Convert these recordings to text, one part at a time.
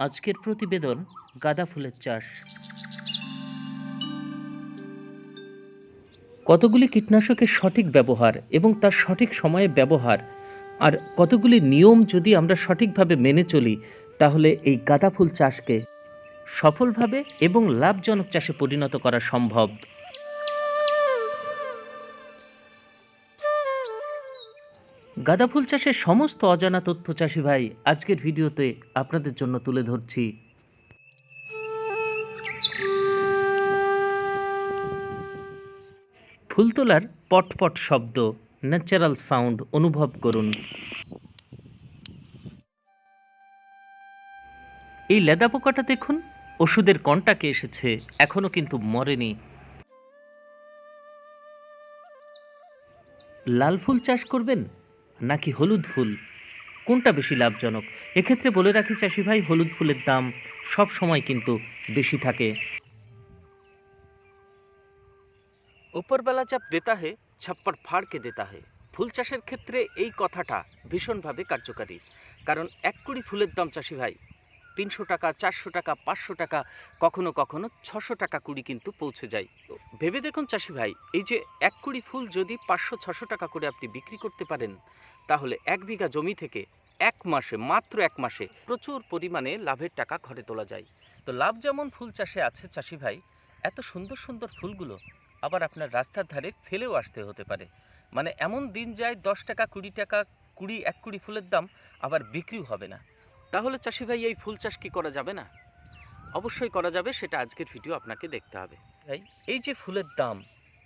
আজকের প্রতিবেদন গাঁদা ফুলের চাষ। কতগুলি কীটনাশকের সঠিক ব্যবহার এবং তার সঠিক সময়ে ব্যবহার? আর কতগুলি নিয়ম যদি আমরা সঠিকভাবে মেনে চলি, তাহলে এই গাঁদা ফুল চাষকে সফলভাবে এবং লাভজনক চাষে পরিণত করা সম্ভব। গাঁদা ফুল চাষের সমস্ত অজানা তথ্য চাষি ভাই আজকের ভিডিওতে আপনাদের জন্য তুলে ধরছি। ফুল তোলার পটপট শব্দ ন্যাচারাল সাউন্ড অনুভব করুন। এই লেদা পোকাটা দেখুন, ওষুধের কন্টাকে এসেছে, এখনও কিন্তু মরেনি। লাল ফুল চাষ করবেন? নাকি হলুদ ফুল? কোনটা বেশি লাভজনক? এক্ষেত্রে বলে রাখি, চাষি ভাই, হলুদ ফুলের দাম সব সময় কিন্তু বেশি থাকে। উপরবেলা চাপ দেতা হে, ছাপ্পর ফাড়কে দেতা হে। ফুল চাষের ক্ষেত্রে এই কথাটা ভীষণভাবে কার্যকারী। কারণ এক কুড়ি ফুলের দাম, চাষি ভাই, তিনশো টাকা, চারশো টাকা, পাঁচশো টাকা, কখনো কখনো ছশো টাকা কুড়ি কিন্তু পৌঁছে যায়। ভেবে দেখুন, চাষি ভাই, এই যে এক কুড়ি ফুল যদি পাঁচশো, ছশো টাকা করে আপনি বিক্রি করতে পারেন তাহলে এক বিঘা জমি থেকে এক মাসে, মাত্র এক মাসে প্রচুর পরিমাণে লাভের টাকা ঘরে তোলা যায়। তো লাভ যেমন ফুল চাষে আছে চাষি ভাই, এত সুন্দর সুন্দর ফুলগুলো আবার আপনার রাস্তার ধারে ফেলেও আসতে হতে পারে। মানে এমন দিন যায় দশ টাকা, কুড়ি টাকা, কুড়ি, এক কুড়ি ফুলের দাম আবার বিক্রিও হবে না। তাহলে চাষি ভাই, এই ফুল চাষ কি করা যাবে না? অবশ্যই করা যাবে, সেটা আজকের ভিডিও আপনাকে দেখতে হবে। ভাই, এই যে ফুলের দাম,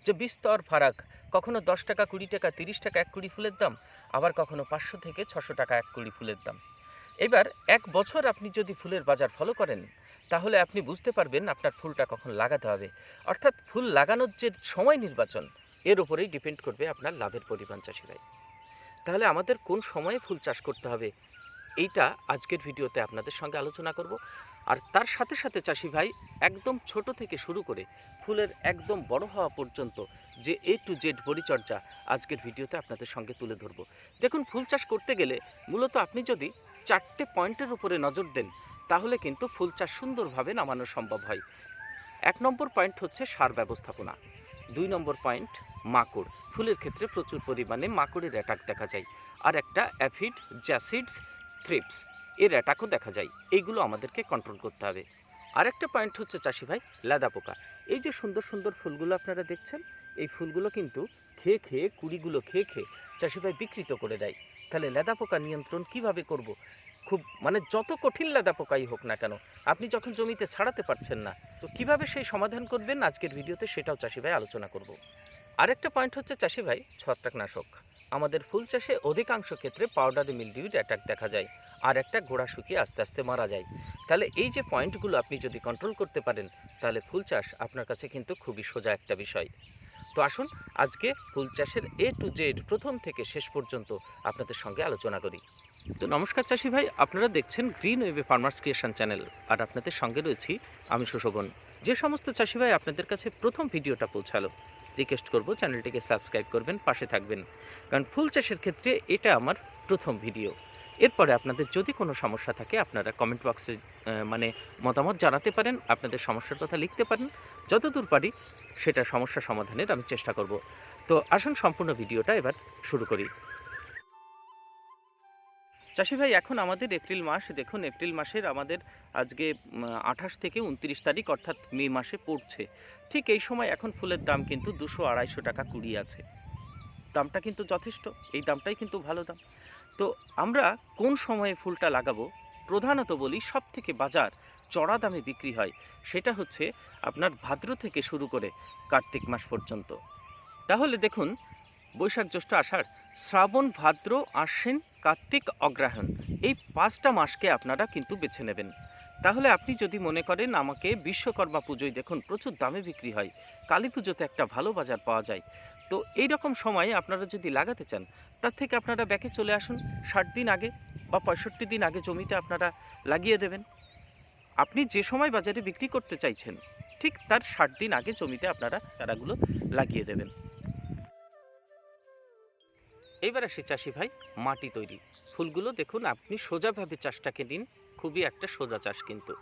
যে বিস্তর ফারাক, কখনো দশ টাকা, কুড়ি টাকা, তিরিশ টাকা, এক কুড়ি ফুলের দাম আবার কখনো পাঁচশো থেকে ছশো টাকা এক কুড়ি ফুলের দাম। এবার এক বছর আপনি যদি ফুলের বাজার ফলো করেন, তাহলে আপনি বুঝতে পারবেন আপনার ফুলটা কখন লাগাতে হবে। অর্থাৎ ফুল লাগানোর যে সময় নির্বাচন, এর উপরেই ডিপেন্ড করবে আপনার লাভের পরিমাণ চাষিরাই। তাহলে আমাদের কোন সময়ে ফুল চাষ করতে হবে? এইটা আজকের ভিডিওতে আপনাদের সঙ্গে আলোচনা করব। আর তার সাথে সাথে চাষি ভাই, একদম ছোট থেকে শুরু করে ফুলের একদম বড় হওয়া পর্যন্ত যে এ টু জেড পরিচর্যা আজকের ভিডিওতে আপনাদের সঙ্গে তুলে ধরব। দেখুন, ফুল চাষ করতে গেলে মূলত আপনি যদি চারটে পয়েন্টের উপরে নজর দেন, তাহলে কিন্তু ফুল চাষ সুন্দরভাবে নামানো সম্ভব হয়। এক নম্বর পয়েন্ট হচ্ছে সার ব্যবস্থাপনা। দুই নম্বর পয়েন্ট মাকড়। ফুলের ক্ষেত্রে প্রচুর পরিমাণে মাকড়ের অ্যাটাক দেখা যায়। আর একটা অ্যাফিড, জ্যাসিডস থ্রিপস এর অ্যাটাকও দেখা যায়। এইগুলো আমাদেরকে কন্ট্রোল করতে হবে। আরেকটা পয়েন্ট হচ্ছে চাষি ভাই, লেদা পোকা। এই যে সুন্দর সুন্দর ফুলগুলো আপনারা দেখছেন, এই ফুলগুলো কিন্তু খেয়ে খেয়ে, কুড়িগুলো খেয়ে খেয়ে চাষি ভাই বিকৃত করে দেয়। তাহলে লেদা পোকা নিয়ন্ত্রণ কীভাবে করব? খুব মানে যত কঠিন লেদা পোকাই হোক না কেন, আপনি যখন জমিতে ছাড়াতে পারছেন না, তো কীভাবে সেই সমাধান করবেন? আজকের ভিডিওতে সেটাও চাষি ভাই আলোচনা করব। আরেকটা পয়েন্ট হচ্ছে চাষি ভাই, ছত্রাকনাশক। আমাদের ফুল চাষে অধিকাংশ ক্ষেত্রে পাউডারি মিলডিউর অ্যাটাক দেখা যায়, আর একটা গোড়া শুকিয়ে আস্তে আস্তে মারা যায়। তাহলে এই যে পয়েন্টগুলো আপনি যদি কন্ট্রোল করতে পারেন, তাহলে ফুল চাষ আপনার কাছে কিন্তু খুবই সোজা একটা বিষয়। তো আসুন, আজকে ফুল চাষের এ টু জেড প্রথম থেকে শেষ পর্যন্ত আপনাদের সঙ্গে আলোচনা করি। তো নমস্কার চাষি ভাই, আপনারা দেখছেন গ্রিন ওয়েবে ফার্মার্স ক্রিয়েশন চ্যানেল আর আপনাদের সঙ্গে রয়েছি আমি সুশোভন। যে সমস্ত চাষি ভাই আপনাদের কাছে প্রথম ভিডিওটা পৌঁছালো রিকোয়েস্ট করব চ্যানেলটিকে সাবস্ক্রাইব করবেন, পাশে থাকবেন। কারণ ফুল চাষের ক্ষেত্রে এটা আমার প্রথম ভিডিও। এরপরে আপনাদের যদি কোনো সমস্যা থাকে, আপনারা কমেন্ট বক্সে মানে মতামত জানাতে পারেন, আপনাদের সমস্যার কথা লিখতে পারেন। যতদূর পারি সেটা সমস্যা সমাধানের আমি চেষ্টা করব। তো আসুন সম্পূর্ণ ভিডিওটা এবার শুরু করি। চাষি ভাই, এখন আমাদের এপ্রিল মাস। দেখুন, এপ্রিল মাসের আমাদের আজকে আঠাশ থেকে উনত্রিশ তারিখ, অর্থাৎ মে মাসে পড়ছে। ঠিক এই সময় এখন ফুলের দাম কিন্তু দুশো আড়াইশো টাকা কুড়ি আছে। দামটা কিন্তু যথেষ্ট, এই দামটাই কিন্তু ভালো দাম। তো আমরা কোন সময়ে ফুলটা লাগাবো? প্রধানত বলি সব থেকে বাজার চড়া দামে বিক্রি হয়, সেটা হচ্ছে আপনার ভাদ্র থেকে শুরু করে কার্তিক মাস পর্যন্ত। তাহলে দেখুন, বৈশাখ জ্যৈষ্ঠ আষাঢ়, শ্রাবণ ভাদ্র আশ্বিন, কার্তিক অগ্রহায়ণ, এই পাঁচটা মাসকে আপনারা কিন্তু বেছে নেবেন। তাহলে আপনি যদি মনে করেন আমাকে বিশ্বকর্মা পুজোয় দেখুন প্রচুর দামে বিক্রি হয়, কালী পুজোতে একটা ভালো বাজার পাওয়া যায় তো এই রকম সময়ে আপনারা যদি লাগাতে চান, তার থেকে আপনারা ব্যাকে চলে আসুন, ষাট দিন আগে বা পঁয়ষট্টি দিন আগে জমিতে আপনারা লাগিয়ে দেবেন। আপনি যে সময় বাজারে বিক্রি করতে চাইছেন, ঠিক তার ষাট দিন আগে জমিতে আপনারা চারাগুলো লাগিয়ে দেবেন। এইবার আসি চাষি ভাই, মাটি তৈরি। ফুলগুলো দেখুন, আপনি সোজাভাবে চাষটাকে নিন, খুবই একটা সোজা চাষ কিন্তু।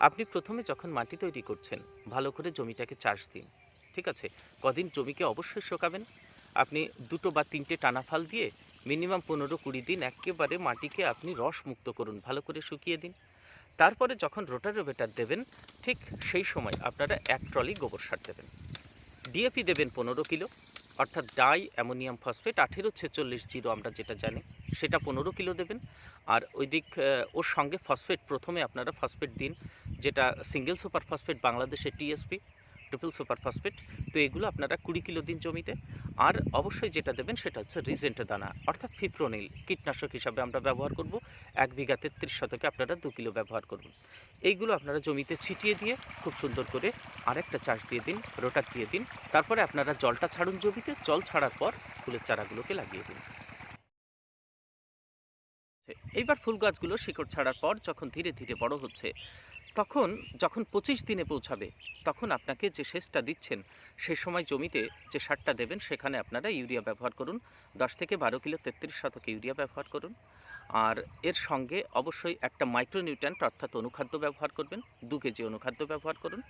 আপনি প্রথমে যখন মাটি তৈরি করছেন, ভালো করে জমিটাকে চাষ দিন। ঠিক আছে? কদিন জমিকে অবশ্যই শোকাবেন। আপনি দুটো বা তিনটে টানা ফাল দিয়ে মিনিমাম পনেরো কুড়ি দিন একেবারে মাটিকে আপনি রস মুক্ত করুন, ভালো করে শুকিয়ে দিন। তারপরে যখন রোটারোভেটার দেবেন, ঠিক সেই সময় আপনারা এক ট্রলি গোবর সার দেবেন। ডিএপি দেবেন পনেরো কিলো, অর্থাৎ ডাই অ্যামোনিয়াম ফসফেট আঠেরো ছেচল্লিশ জিরো আমরা যেটা জানি, সেটা পনেরো কিলো দেবেন। আর ওই দিক ওর সঙ্গে ফসফেট প্রথমে আপনারা ফসফেট দিন, যেটা সিঙ্গেল সুপার ফসফেট বাংলাদেশে টিএসপি ট্রিপল সুপার ফসফেট তো এগুলো আপনারা কুড়ি কিলো দিন জমিতে। আর অবশ্যই যেটা দেবেন সেটা হচ্ছে রিজেন্ট দানা, অর্থাৎ ফিপ্রোনিল, কীটনাশক হিসাবে আমরা ব্যবহার করব। এক বিঘা তেত্রিশ শতকে আপনারা দু কিলো ব্যবহার করবেন এইগুলো আপনারা জমিতে ছিটিয়ে দিয়ে খুব সুন্দর করে আরেকটা চাষ দিয়ে দিন, রোটার দিয়ে দিন। তারপরে আপনারা জলটা ছাড়ুন জমিতে, জল ছাড়ার পর ফুলের চারাগুলোকে লাগিয়ে দিন। এইবার ফুল গাছগুলো শিকড় ছাড়ার পর যখন ধীরে ধীরে বড় হচ্ছে, তখন যখন পঁচিশ দিনে পৌঁছাবে, তখন আপনাকে যে সেচটা দিচ্ছেন সেই সময় জমিতে যে সারটা দেবেন, সেখানে আপনারা ইউরিয়া ব্যবহার করুন। দশ থেকে বারো কিলো তেত্রিশ শতকে ইউরিয়া ব্যবহার করুন। আর এর সঙ্গে অবশ্যই একটা মাইক্রোনিউট্রেন্ট অর্থাৎ অনুখাদ্য ব্যবহার করবেন, দু কেজি অনুখাদ্য ব্যবহার করুন।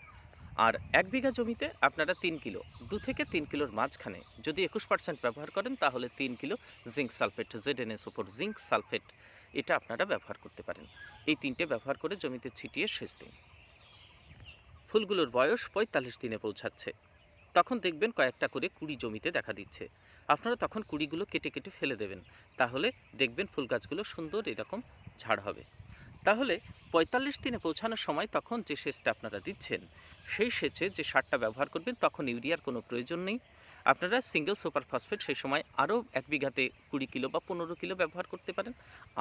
আর এক বিঘা জমিতে আপনারা তিন কিলো, দু থেকে তিন কিলোর মাঝখানে যদি একুশ পার্সেন্ট ব্যবহার করেন, তাহলে তিন কিলো জিঙ্ক সালফেট জেডএনএস ওপর জিঙ্ক সালফেট এটা আপনারা ব্যবহার করতে পারেন। এই তিনটে ব্যবহার করে জমিতে ছিটিয়ে সেচ দিন। ফুলগুলোর বয়স পঁয়তাল্লিশ দিনে পৌঁছাচ্ছে। তখন দেখবেন কয়েকটা করে কুড়ি জমিতে দেখা দিচ্ছে। আপনারা তখন কুড়িগুলো কেটে কেটে ফেলে দেবেন। তাহলে দেখবেন ফুল গাছগুলো সুন্দর এরকম ঝাড় হবে। তাহলে পঁয়তাল্লিশ দিনে পৌঁছানোর সময় তখন যে সেচটা আপনারা দিচ্ছেন, সেই সেচে যে সারটা ব্যবহার করবেন, তখন ইউরিয়ার কোনো প্রয়োজন নেই। আপনারা সিঙ্গেল সুপার ফসফেট সেই সময় আরও এক বিঘাতে কুড়ি কিলো বা পনেরো কিলো ব্যবহার করতে পারেন।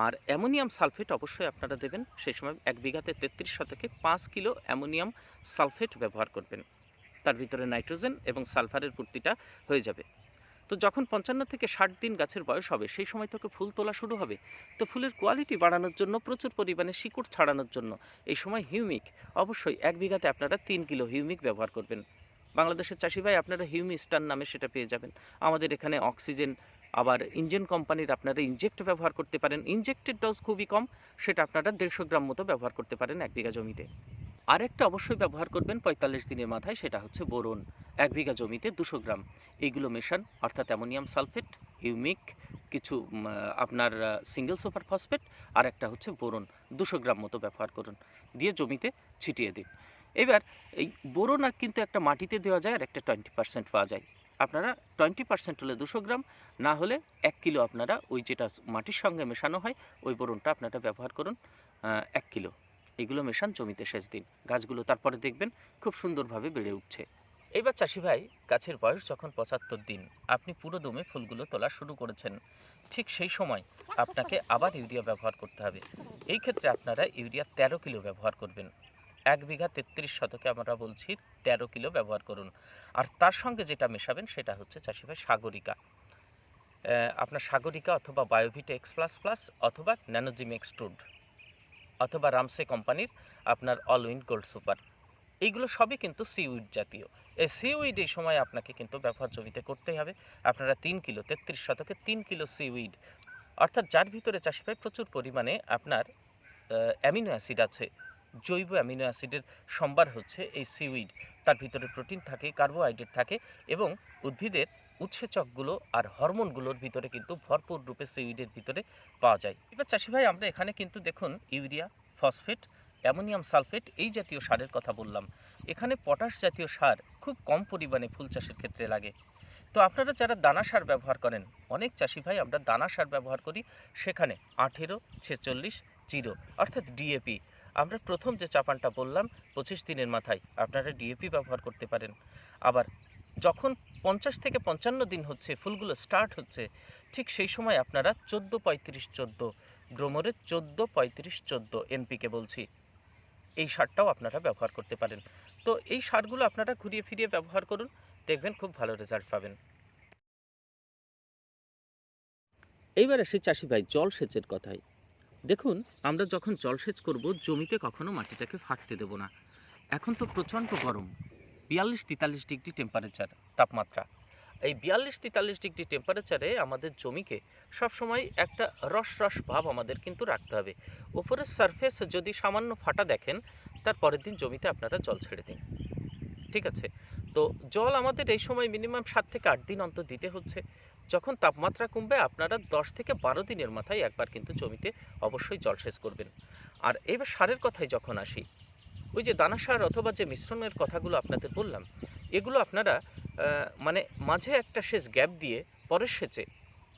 আর অ্যামোনিয়াম সালফেট অবশ্যই আপনারা দেবেন, সেই সময় এক বিঘাতে তেত্রিশ শতকে পাঁচ কিলো অ্যামোনিয়াম সালফেট ব্যবহার করবেন। তার ভিতরে নাইট্রোজেন এবং সালফারের পূর্তিটা হয়ে যাবে। তো যখন পঞ্চান্ন থেকে ষাট দিন গাছের বয়স হবে, সেই সময় থেকে ফুল তোলা শুরু হবে। তো ফুলের কোয়ালিটি বাড়ানোর জন্য, প্রচুর পরিমাণে শিকড় ছাড়ানোর জন্য, এই সময় হিউমিক অবশ্যই এক বিঘাতে আপনারা তিন কিলো হিউমিক ব্যবহার করবেন। বাংলাদেশের চাষি ভাই, আপনারা হিউমিস্টার নামে সেটা পেয়ে যাবেন। আমাদের এখানে অক্সিজেন, আবার ইঞ্জিন কোম্পানির আপনারা ইনজেক্ট ব্যবহার করতে পারেন। ইনজেক্টের ডোজ খুবই কম, সেটা আপনারা দেড়শো গ্রাম মতো ব্যবহার করতে পারেন এক বিঘা জমিতে। আরেকটা অবশ্যই ব্যবহার করবেন পঁয়তাল্লিশ দিনের মাথায়, সেটা হচ্ছে বোরন। এক বিঘা জমিতে দুশো গ্রাম। এইগুলো মেশান, অর্থাৎ অ্যামোনিয়াম সালফেট, হিউমিক, কিছু আপনার সিঙ্গেল সুপার ফসফেট আর একটা হচ্ছে বোরন। দুশো গ্রাম মতো ব্যবহার করুন। দিয়ে জমিতে ছিটিয়ে দিন। এবার, এই বোরন আর কিন্তু একটা মাটিতে দেওয়া যায় আর একটা টোয়েন্টি পার্সেন্ট পাওয়া যায়। আপনারা টোয়েন্টি পার্সেন্ট হলে দুশো গ্রাম, না হলে এক কিলো আপনারা ওই যেটা মাটির সঙ্গে মেশানো হয়, ওই বোরনটা আপনারা ব্যবহার করুন এক কিলো। এগুলো মেশান জমিতে শেষ দিন। গাছগুলো তারপরে দেখবেন খুব সুন্দরভাবে বেড়ে উঠছে। এবার চাষি ভাই, গাছের বয়স যখন পঁচাত্তর দিন, আপনি পুরো দমে ফুলগুলো তোলা শুরু করেছেন। ঠিক সেই সময় আপনাকে আবার ইউরিয়া ব্যবহার করতে হবে। এই ক্ষেত্রে আপনারা ইউরিয়া তেরো কিলো ব্যবহার করবেন। এক বিঘা তেত্রিশ শতকে আমরা বলছি তেরো কিলো ব্যবহার করুন। আর তার সঙ্গে যেটা মেশাবেন সেটা হচ্ছে চাষি ভাই সাগরিকা। আপনার সাগরিকা অথবা বায়োভিটা এক্স প্লাস প্লাস অথবা ন্যানোজিম এক্সট্রুড অথবা রামসে কোম্পানির আপনার অলউইন গোল্ড সুপার। এইগুলো সবই কিন্তু সিউইড জাতীয়। এই সিউইড এই সময় আপনাকে কিন্তু ব্যবহার জমিতে করতেই হবে। আপনারা তিন কিলো, তেত্রিশ শতকে তিন কিলো সিউইড। অর্থাৎ যার ভিতরে চাষি ভাই প্রচুর পরিমাণে আপনার অ্যামিনো অ্যাসিড আছে জৈব অ্যামিনো অ্যাসিডের সম্ভার হচ্ছে এই সিউইড। তার ভিতরে প্রোটিন থাকে, কার্বোহাইড্রেট থাকে এবং উদ্ভিদের উৎসেচকগুলো আর হরমোনগুলোর ভিতরে কিন্তু ভরপুর রূপে সিউইডের ভিতরে পাওয়া যায়। এবার চাষি ভাই, আমরা এখানে কিন্তু দেখুন ইউরিয়া, ফসফেট, অ্যামোনিয়াম সালফেট এই জাতীয় সারের কথা বললাম। এখানে পটাশ জাতীয় সার খুব কম পরিমাণে ফুল চাষের ক্ষেত্রে লাগে। তো আপনারা যারা দানা সার ব্যবহার করেন, অনেক চাষি ভাই আমরা দানা সার ব্যবহার করি সেখানে আঠেরো, ছেচল্লিশ, জিরো, অর্থাৎ ডিএপি আমরা প্রথম যে চাপানটা বললাম, পঁচিশ দিনের মাথায় আপনারা ডিএপি ব্যবহার করতে পারেন। আবার যখন পঞ্চাশ থেকে পঞ্চান্ন দিন হচ্ছে, ফুলগুলো স্টার্ট হচ্ছে, ঠিক সেই সময় আপনারা চোদ্দ পঁয়ত্রিশ চোদ্দ গ্রোমরের চোদ্দ পঁয়ত্রিশ চোদ্দ এনপিকে বলছি। এই সারটাও আপনারা ব্যবহার করতে পারেন। তো এই সারগুলো আপনারা ঘুরিয়ে ফিরিয়ে ব্যবহার করুন, দেখবেন খুব ভালো রেজাল্ট পাবেন। এইবার আসি চাষি ভাই জলসেচের কথায়। দেখুন, আমরা যখন জলসেচ করব, জমিতে কখনো মাটিটাকে ফাটতে দেব না। এখন তো প্রচণ্ড গরম। বিয়াল্লিশ তেতাল্লিশ ডিগ্রি টেম্পারেচার তাপমাত্রা। এই বিয়াল্লিশ তেতাল্লিশ ডিগ্রি টেম্পারেচারে আমাদের জমিকে সবসময় একটা রস রস ভাব আমাদের কিন্তু রাখতে হবে। উপরের সারফেস যদি সামান্য ফাটা দেখেন, তার পরের দিন জমিতে আপনারা জল ছেড়ে দিন। ঠিক আছে? তো জল আমাদের এই সময় মিনিমাম সাত থেকে আট দিন অন্তর দিতে হচ্ছে। যখন তাপমাত্রা কমবে, আপনারা দশ থেকে বারো দিনের মাথায় একবার কিন্তু জমিতে অবশ্যই জলসেচ করবেন। আর এবার সারের কথায় যখন আসি, ওই যে দানা সার অথবা যে মিশ্রণের কথাগুলো আপনাদের বললাম, এগুলো আপনারা মানে মাঝে একটা সেচ গ্যাপ দিয়ে পরের সেচে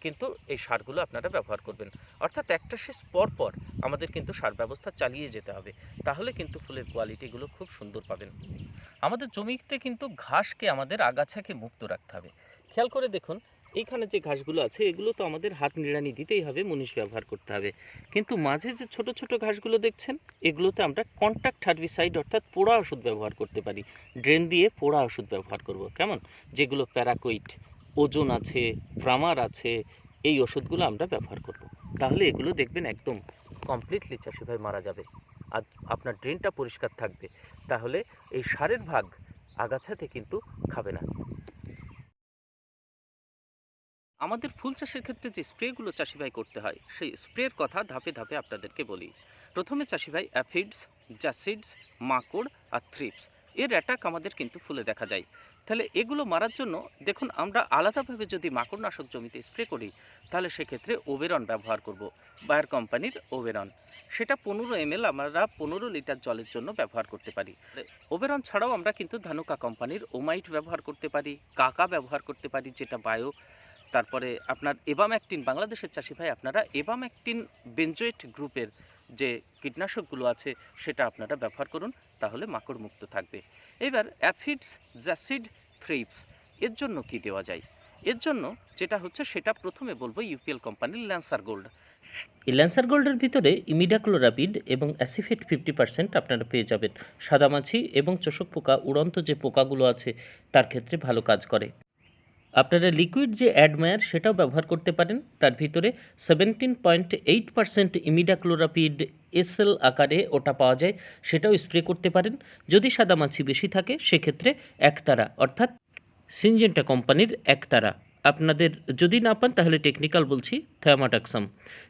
কিন্তু এই সারগুলো আপনারা ব্যবহার করবেন। অর্থাৎ একটা সেচ পর পর আমাদের কিন্তু সার ব্যবস্থা চালিয়ে যেতে হবে। তাহলে কিন্তু ফুলের কোয়ালিটিগুলো খুব সুন্দর পাবেন। আমাদের জমিতে কিন্তু ঘাসকে আমাদের আগাছাকে মুক্ত রাখতে হবে। খেয়াল করে দেখুন এইখানে যে ঘাসগুলো আছে, এগুলো তো আমাদের হাত নিড়ানি দিতেই হবে, মুনিশ ব্যবহার করতে হবে। কিন্তু মাঝে যে ছোট ছোট ঘাসগুলো দেখছেন, এগুলোতে আমরা কন্ট্যাক্ট হার্বিসাইড অর্থাৎ পোড়া ওষুধ ব্যবহার করতে পারি। ড্রেন দিয়ে পোড়া ওষুধ ব্যবহার করব, কেমন? যেগুলো প্যারাকোইট, ওজন আছে ফ্রামার আছে, এই ওষুধগুলো আমরা ব্যবহার করব। তাহলে এগুলো দেখবেন একদম কমপ্লিটলি চাষি ভাই মারা যাবে। আর আপনার ড্রেনটা পরিষ্কার থাকবে। তাহলে এই সারের ভাগ আগাছাতে কিন্তু খাবে না। আমাদের ফুল চাষের ক্ষেত্রে যে স্প্রেগুলো চাষি ভাই করতে হয়, সেই স্প্রের কথা ধাপে ধাপে আপনাদেরকে বলি। প্রথমে চাষি ভাই অ্যাফিডস জাসিডস মাকড় আর থ্রিপস এর অ্যাটাক আমাদের কিন্তু ফুলে দেখা যায়। তাহলে এগুলো মারার জন্য দেখুন, আমরা আলাদাভাবে যদি মাকড়নাশক জমিতে স্প্রে করি, তাহলে সেক্ষেত্রে ওবেরন ব্যবহার করব বায়ার কোম্পানির ওবেরন সেটা পনেরো এমএল আমরা পনেরো লিটার জলের জন্য ব্যবহার করতে পারি। ওবেরন ছাড়াও আমরা কিন্তু ধানুকা কোম্পানির ওমাইট ব্যবহার করতে পারি, কাকা ব্যবহার করতে পারি, যেটা বায়ো তারপরে আপনার এবাম্যাকটিন বাংলাদেশের চাষি ভাই, আপনারা এবাম্যাকটিন বেঞ্জোয়েট গ্রুপের যে কীটনাশকগুলো আছে, সেটা আপনারা ব্যবহার করুন, তাহলে মাকড় মুক্ত থাকবে। এবার অ্যাফিডস জ্যাসিড থ্রিপস এর জন্য কি দেওয়া যায়? এর জন্য যেটা হচ্ছে, সেটা প্রথমে বলব ইউপিএল কোম্পানির ল্যান্সার গোল্ড এই ল্যান্সার গোল্ডের ভিতরে ইমিডাক্লোরাবিড এবং অ্যাসিফেট ফিফটি পার্সেন্ট আপনারা পেয়ে যাবেন। সাদামাছি এবং চোষক পোকা, উড়ন্ত যে পোকাগুলো আছে, তার ক্ষেত্রে ভালো কাজ করে। আপনারা লিকুইড যে অ্যাডমায়ার সেটাও ব্যবহার করতে পারেন। তার ভিতরে seventeen point eight percent imidacloprid SL আকারে ওটা পাওয়া যায়, সেটাও স্প্রে করতে পারেন। যদি সাদামাছি বেশি থাকে, সেক্ষেত্রে একতারা, অর্থাৎ সিনজেন্টা কোম্পানির একতারা। আপনাদের যদি না পান, তাহলে টেকনিক্যাল বলছি থিয়ামাটাক্সাম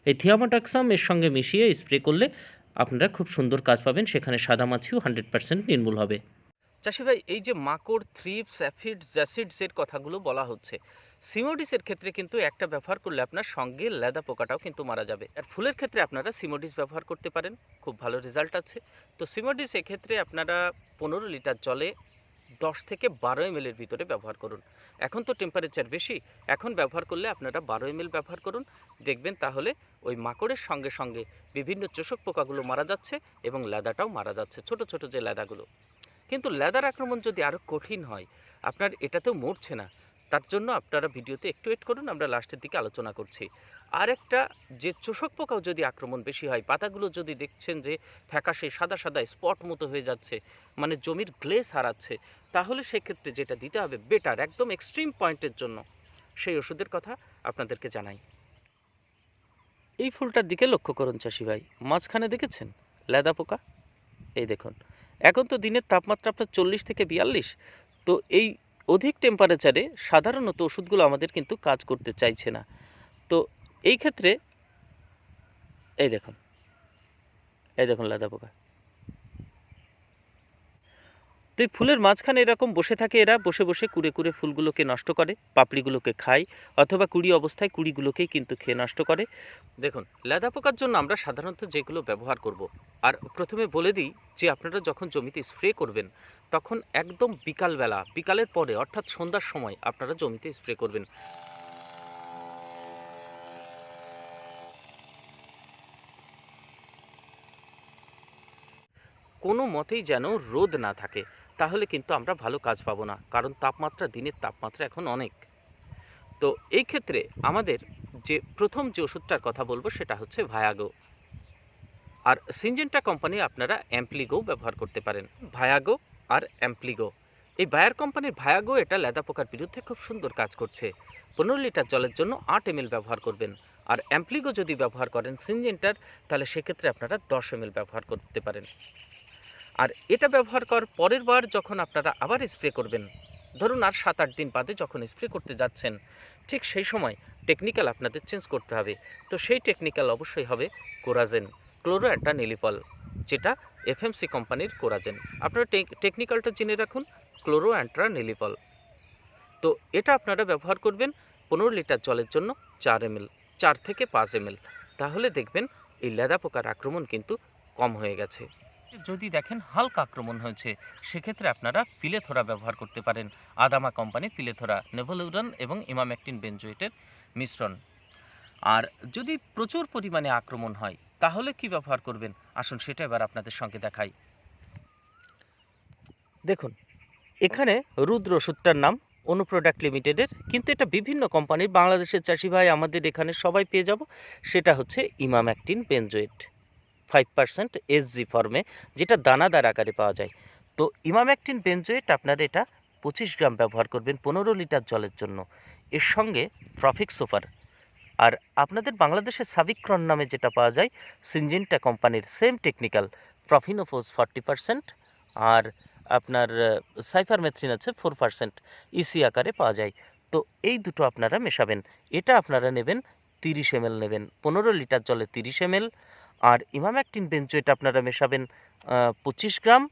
এই থিয়ামাটাক্সাম এর সঙ্গে মিশিয়ে স্প্রে করলে আপনারা খুব সুন্দর কাজ পাবেন, সেখানে সাদামাছিও হান্ড্রেড পার্সেন্ট নির্মূল হবে। চাষি ভাই এই যে মাকড়, থ্রিপস অ্যাফিডস জ্যাসিডসের কথাগুলো বলা হচ্ছে সিমোডিসের ক্ষেত্রে কিন্তু একটা ব্যবহার করলে আপনার সঙ্গে লেদা পোকাটাও কিন্তু মারা যাবে। আর ফুলের ক্ষেত্রে আপনারা সিমোডিস ব্যবহার করতে পারেন, খুব ভালো রেজাল্ট আছে। তো সিমোডিস এক্ষেত্রে আপনারা পনেরো লিটার জলে দশ থেকে বারো এম এর ভিতরে ব্যবহার করুন। এখন তো টেম্পারেচার বেশি, এখন ব্যবহার করলে আপনারা বারো এম ব্যবহার করুন। দেখবেন তাহলে ওই মাকড়ের সঙ্গে সঙ্গে বিভিন্ন চোষক পোকাগুলো মারা যাচ্ছে এবং লেদাটাও মারা যাচ্ছে, ছোট ছোট যে লেদাগুলো। কিন্তু লেদার আক্রমণ যদি আরও কঠিন হয়, আপনার এটাতেও মরছে না। তার জন্য আপনারা ভিডিওতে একটু ওয়েট করুন, আমরা লাস্টের দিকে আলোচনা করছি। আর একটা যে চোষক পোকাও যদি আক্রমণ বেশি হয়, পাতাগুলো যদি দেখছেন যে ফ্যাকাশে সাদা সাদা স্পট মতো হয়ে যাচ্ছে মানে জমির গ্লেস হারাচ্ছে, তাহলে সেক্ষেত্রে যেটা দিতে হবে বেটার একদম এক্সট্রিম পয়েন্টের জন্য। সেই ওষুধের কথা আপনাদেরকে জানাই। এই ফুলটার দিকে লক্ষ্য করুন, চাষি ভাই। মাঝখানে দেখেছেন লেদা পোকা? এই দেখুন। এখন তো দিনের তাপমাত্রা আপনার চল্লিশ থেকে বিয়াল্লিশ। তো এই অধিক টেম্পারেচারে সাধারণত ওষুধগুলো আমাদের কিন্তু কাজ করতে চাইছে না। তো এই ক্ষেত্রে এই দেখুন। এই দেখুন লাদা পোকা। তো এই ফুলের মাঝখানে এরকম বসে থাকে এরা, বসে বসে কুড়ে কুড়ে ফুলগুলোকে নষ্ট করে, পাপড়িগুলোকে খায়, অথবা কুড়ি অবস্থায় কুড়িগুলোকেই কিন্তু খেয়ে নষ্ট করে। দেখুন, লেদা পোকার জন্য আমরা সাধারণত যেগুলো ব্যবহার করব, আর প্রথমে বলে দিই যে আপনারা যখন জমিতে স্প্রে করবেন, তখন একদম বিকালবেলা, বিকালের পরে, অর্থাৎ সন্ধ্যার সময় আপনারা জমিতে স্প্রে করবেন। কোনো মতেই যেন রোদ না থাকে। তাহলে কিন্তু আমরা ভালো কাজ পাবো না, কারণ তাপমাত্রা দিনের তাপমাত্রা এখন অনেক। তো এই ক্ষেত্রে আমাদের যে প্রথম যে ওষুধটার কথা বলব সেটা হচ্ছে ভায়াগো। আর সিনজেন্টা কোম্পানি আপনারা অ্যাম্পলিগো ব্যবহার করতে পারেন, ভায়াগো আর অ্যাম্পলিগো। এই বায়ার কোম্পানির ভায়াগো এটা লেদা পোকার বিরুদ্ধে খুব সুন্দর কাজ করছে। পনেরো লিটার জলের জন্য আট এম ব্যবহার করবেন। আর অ্যাম্পলিগো যদি ব্যবহার করেন সিনজেন্টার, তাহলে সেক্ষেত্রে আপনারা দশ এম ব্যবহার করতে পারেন। আর এটা ব্যবহার করার পরের বার যখন আপনারা আবার স্প্রে করবেন। ধরুন আর সাত আট দিন বাদে যখন স্প্রে করতে যাচ্ছেন, ঠিক সেই সময় টেকনিক্যাল আপনাদের চেঞ্জ করতে হবে। তো সেই টেকনিক্যাল অবশ্যই হবে কোরাজেন ক্লোরো নিলিপল যেটা এফএমসি কোম্পানির কোরাজেন আপনারা টেকনিক্যালটা জেনে রাখুন ক্লোরো নিলিপল তো এটা আপনারা ব্যবহার করবেন পনেরো লিটার জলের জন্য চার এমএল, চার থেকে পাঁচ এমএল। তাহলে দেখবেন এই লেদা পোকার আক্রমণ কিন্তু কম হয়ে গেছে। যদি দেখেন হালকা আক্রমণ হয়েছে, সেক্ষেত্রে আপনারা পিলেথোরা ব্যবহার করতে পারেন। আদামা কোম্পানি পিলেথোরা নেভোলিউরন এবং ইমামেকটিন বেঞ্জোয়েটের মিশ্রণ। আর যদি প্রচুর পরিমাণে আক্রমণ হয়, তাহলে কি ব্যবহার করবেন? আসুন সেটা এবার আপনাদের সঙ্গে দেখাই। দেখুন, এখানে রুদ্র ওষুধটার নাম অনুপ্রোডাক্ট লিমিটেডের, কিন্তু এটা বিভিন্ন কোম্পানির, বাংলাদেশের চাষি ভাই আমাদের এখানে সবাই পেয়ে যাব, সেটা হচ্ছে emamectin benzoate. Five percent SG ফর্মে যেটা দানাদার আকারে পাওয়া যায়। তো ইমাম অ্যাক্টিন বেনজোয়েট আপনারা এটা পঁচিশ গ্রাম ব্যবহার করবেন পনেরো লিটার জলের জন্য। এর সঙ্গে প্রফিক সোফার আর আপনাদের বাংলাদেশের সাবিক্রন নামে যেটা পাওয়া যায়, সিনজিনটা কোম্পানির same technical profenofos forty percent আর আপনার সাইফার মেথ্রিন আছে ফোর পার্সেন্ট ইসি আকারে পাওয়া যায়। তো এই দুটো আপনারা মেশাবেন। এটা আপনারা নেবেন তিরিশ এম নেবেন। পনেরো লিটার জলে তিরিশ এম আর ইমাম অ্যাক্টিন বেঞ্চোয়েট আপনারা মেশাবেন পঁচিশ গ্রাম,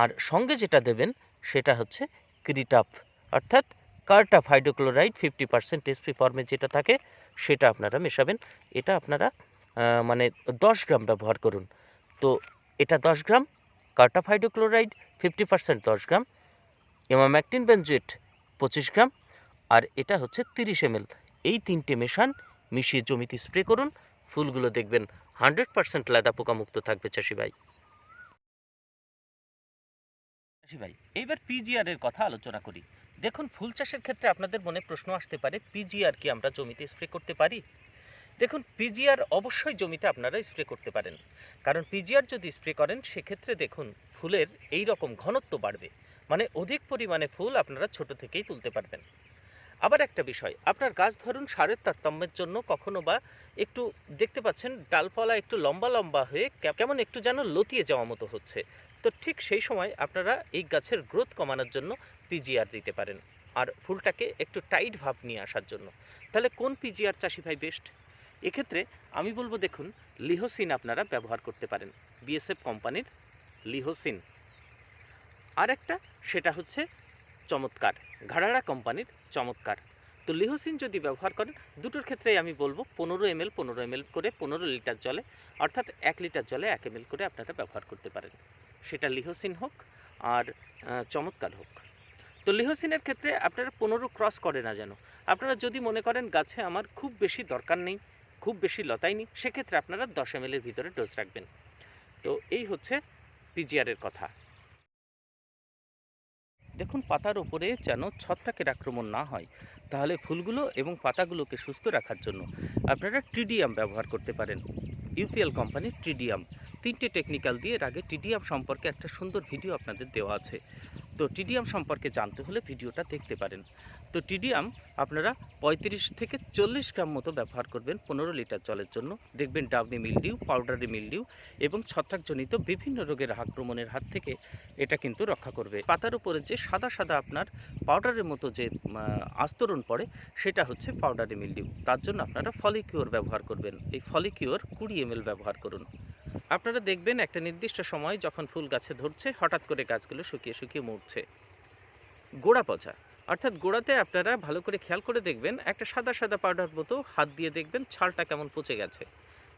আর সঙ্গে যেটা দেবেন সেটা হচ্ছে ক্রিটাপ অর্থাৎ cartap hydrochloride fifty percent SP ফর্মে যেটা থাকে সেটা আপনারা মেশাবেন। এটা আপনারা মানে দশ গ্রাম ব্যবহার করুন। তো এটা দশ gram cartap hydrochloride fifty percent দশ গ্রাম ইমাম্যাকটিন বেনজুয়েট পঁচিশ গ্রাম, আর এটা হচ্ছে তিরিশ এম এই তিনটে মেশান মিশিয়ে জমিতে স্প্রে করুন ফুলগুলো দেখবেন হান্ড্রেড পার্সেন্ট লেদা পোকামুক্ত থাকবে, চাষি ভাই। চাষি ভাই এইবার পিজিআর এর কথা আলোচনা করি। দেখুন, ফুল চাষের ক্ষেত্রে আপনাদের মনে প্রশ্ন আসতে পারে পিজিআর কি আমরা জমিতে স্প্রে করতে পারি? দেখুন পিজিআর অবশ্যই জমিতে আপনারা স্প্রে করতে পারেন। কারণ পিজিআর যদি স্প্রে করেন, সেক্ষেত্রে দেখুন, ফুলের এই রকম ঘনত্ব বাড়বে। মানে অধিক পরিমাণে ফুল আপনারা ছোট থেকেই তুলতে পারবেন। আবার একটা বিষয়, আপনার গাছ ধরুন সারের তারতম্যের জন্য কখনো বা একটু দেখতে পাচ্ছেন ডালপালা একটু লম্বা লম্বা হয়ে কেমন একটু যেন লতিয়ে যাওয়া মতো হচ্ছে। তো ঠিক সেই সময় আপনারা এই গাছের গ্রোথ কমানোর জন্য পিজিআর দিতে পারেন। আর ফুলটাকে একটু টাইট ভাব নিয়ে আসার জন্য। তাহলে কোন পিজিআর চাষি ভাই বেস্ট এক্ষেত্রে আমি বলব দেখুন লিহোসিন আপনারা ব্যবহার করতে পারেন। বিএসএফ কোম্পানির লিহোসিন আর একটা, সেটা হচ্ছে চমৎকার। ঘাড়াড়া কোম্পানির চমৎকার। তো লিহোসিন যদি ব্যবহার করেন, দুটোর ক্ষেত্রেই আমি বলব পনেরো এম এল পনেরো এম করে পনেরো লিটার জলে, অর্থাৎ এক লিটার জলে এক এম করে আপনারা ব্যবহার করতে পারেন। সেটা লিহোসিন হোক আর চমৎকার হোক। তো লিহোসিনের ক্ষেত্রে আপনারা পনেরো ক্রস করে না যেন। আপনারা যদি মনে করেন গাছে আমার খুব বেশি দরকার নেই, খুব বেশি লতাই নেই, সেক্ষেত্রে আপনারা দশ এম ভিতরে ডোজ রাখবেন। তো এই হচ্ছে পিজিআরের কথা। দেখুন, পাতার উপরে যেন ছত্রাকের আক্রমণ না হয়। তাহলে ফুলগুলো এবং পাতাগুলোকে সুস্থ রাখার জন্য আপনারা ট্রিডিয়াম ব্যবহার করতে পারেন। ইউপিএল কোম্পানির ট্রিডিয়াম। তিনটে টেকনিক্যাল দিয়ে এর আগে টিডিএম সম্পর্কে একটা সুন্দর ভিডিও আপনাদের দেওয়া আছে। তো টিডিয়াম সম্পর্কে জানতে হলে ভিডিওটা দেখতে পারেন। তো টিডিয়াম আপনারা পঁয়ত্রিশ থেকে চল্লিশ গ্রাম মতো ব্যবহার করবেন পনেরো লিটার জলের জন্য। দেখবেন ডাবনি মিলডিউ, পাউডারি মিলডিউ এবং ছত্রাকজনিত বিভিন্ন রোগের আক্রমণের হাত থেকে এটা কিন্তু রক্ষা করবে। পাতার উপরে যে সাদা সাদা আপনার পাউডারের মতো যে আস্তরণ পড়ে সেটা হচ্ছে পাউডারি মিলডিউ। তার জন্য আপনারা ফলিকিওর ব্যবহার করবেন। এই ফলিকিওর কুড়ি এম ব্যবহার করুন। আপনারা দেখবেন একটা নির্দিষ্ট সময় যখন ফুল গাছে ধরছে, হঠাৎ করে গাছগুলো শুকিয়ে শুকিয়ে মরছে। গোড়া পচা। অর্থাৎ গোড়াতে আপনারা ভালো করে খেয়াল করে দেখবেন, একটা সাদা সাদা পাউডার মতো হাত দিয়ে দেখবেন ছালটা কেমন পচে গেছে।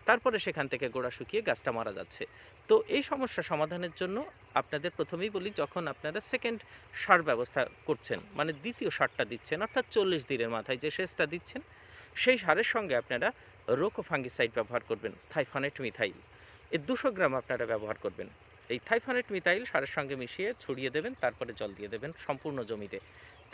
তারপরে সেখান থেকে গোড়া শুকিয়ে গাছটা মারা যাচ্ছে। তো এই সমস্যা সমাধানের জন্য আপনাদের প্রথমেই বলি, যখন আপনারা সেকেন্ড সার ব্যবস্থা করছেন মানে দ্বিতীয় সারটা দিচ্ছেন, অর্থাৎ চল্লিশ দিনের মাথায় যে সেচটা দিচ্ছেন, সেই সারের সঙ্গে আপনারা রোকো ফাঙ্গিসাইড ব্যবহার করবেন থাইফানেট মিথাইল। এর দুশো গ্রাম আপনারা ব্যবহার করবেন। এই থাইফানেট মিথাইল সারের সঙ্গে মিশিয়ে ছড়িয়ে দেবেন, তারপরে জল দিয়ে দেবেন সম্পূর্ণ জমিতে।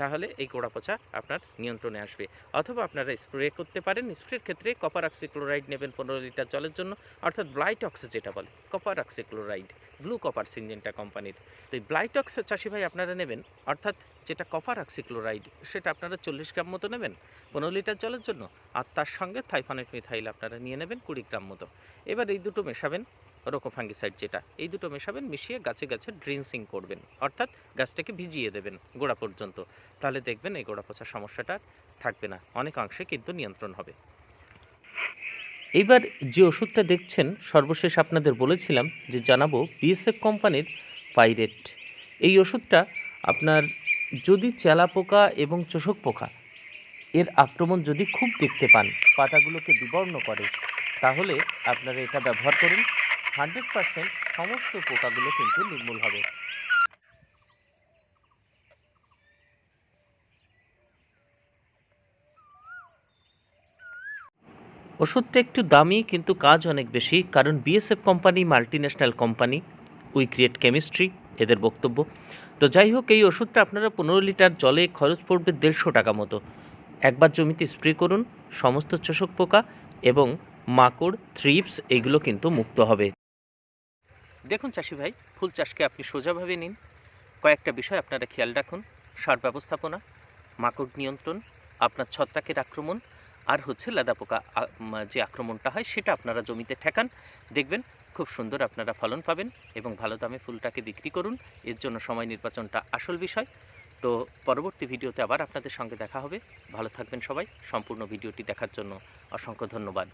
তাহলে এই গোড়া পচা আপনার নিয়ন্ত্রণে আসবে। অথবা আপনারা স্প্রে করতে পারেন, স্প্রের ক্ষেত্রে কপার অক্সিক্লোরাইড নেবেন পনেরো লিটার জলের জন্য, অর্থাৎ ব্লাইটক্স যেটা বলে copper oxychloride blue copper Syngenta কোম্পানির তো এই ব্লাইটক্স চাষি ভাই আপনারা নেবেন, অর্থাৎ যেটা কপার অক্সিক্লোরাইড সেটা আপনারা চল্লিশ গ্রাম মতো নেবেন পনেরো লিটার জলের জন্য, আর তার সঙ্গে থাইফানেট মিথাইল আপনারা নিয়ে নেবেন কুড়ি গ্রাম মতো। এবার এই দুটো মেশাবেন রোকোফাঙ্গিসাইড যেটা, এই দুটো মেশাবেন, মিশিয়ে গাছে গাছে ড্রিন্সিং করবেন। অর্থাৎ গাছটাকে ভিজিয়ে দেবেন গোড়া পর্যন্ত। তাহলে দেখবেন এই গোড়া পচার সমস্যাটা থাকবে না। অনেকাংশে কিন্তু নিয়ন্ত্রণ হবে। এইবার যে ওষুধটা দেখছেন, সর্বশেষ আপনাদের বলেছিলাম যে জানাব বিএসএফ কোম্পানির পাইরেট। এই ওষুধটা আপনার যদি চেলা পোকা এবং চোষক পোকা এর আক্রমণ যদি খুব দেখতে পান, পাতাগুলোকে বিবর্ণ করে, তাহলে আপনারা এটা ব্যবহার করুন। হান্ড্রেড পার্সেন্ট সমস্ত পোকাগুলো কিন্তু নির্মূল হবে। ওষুধটা একটু দামি, কিন্তু কাজ অনেক বেশি, কারণ BSF company multinational company we create chemistry এদের বক্তব্য। তো যাই হোক, এই ওষুধটা আপনারা পনেরো লিটার জলে খরচ পড়বে দেড়শো টাকা মতো। একবার জমিতে স্প্রে করুন, সমস্ত চোষক পোকা এবং মাকড় থ্রিপস এগুলো কিন্তু মুক্ত হবে। দেখুন চাষি ভাই, ফুল চাষকে আপনি সোজাভাবে নিন। কয়েকটা বিষয় আপনারা খেয়াল রাখুন। সার ব্যবস্থাপনা, মাকড় নিয়ন্ত্রণ, আপনার ছত্রাকের আক্রমণ, আর হচ্ছে লেদা পোকা যে আক্রমণটা হয় সেটা আপনারা জমিতে ঠেকান। দেখবেন খুব সুন্দর আপনারা ফলন পাবেন এবং ভালো দামে ফুলটাকে বিক্রি করুন। এর জন্য সময় নির্বাচনটা আসল বিষয়। তো পরবর্তী ভিডিওতে আবার আপনাদের সঙ্গে দেখা হবে। ভালো থাকবেন সবাই। সম্পূর্ণ ভিডিওটি দেখার জন্য অসংখ্য ধন্যবাদ।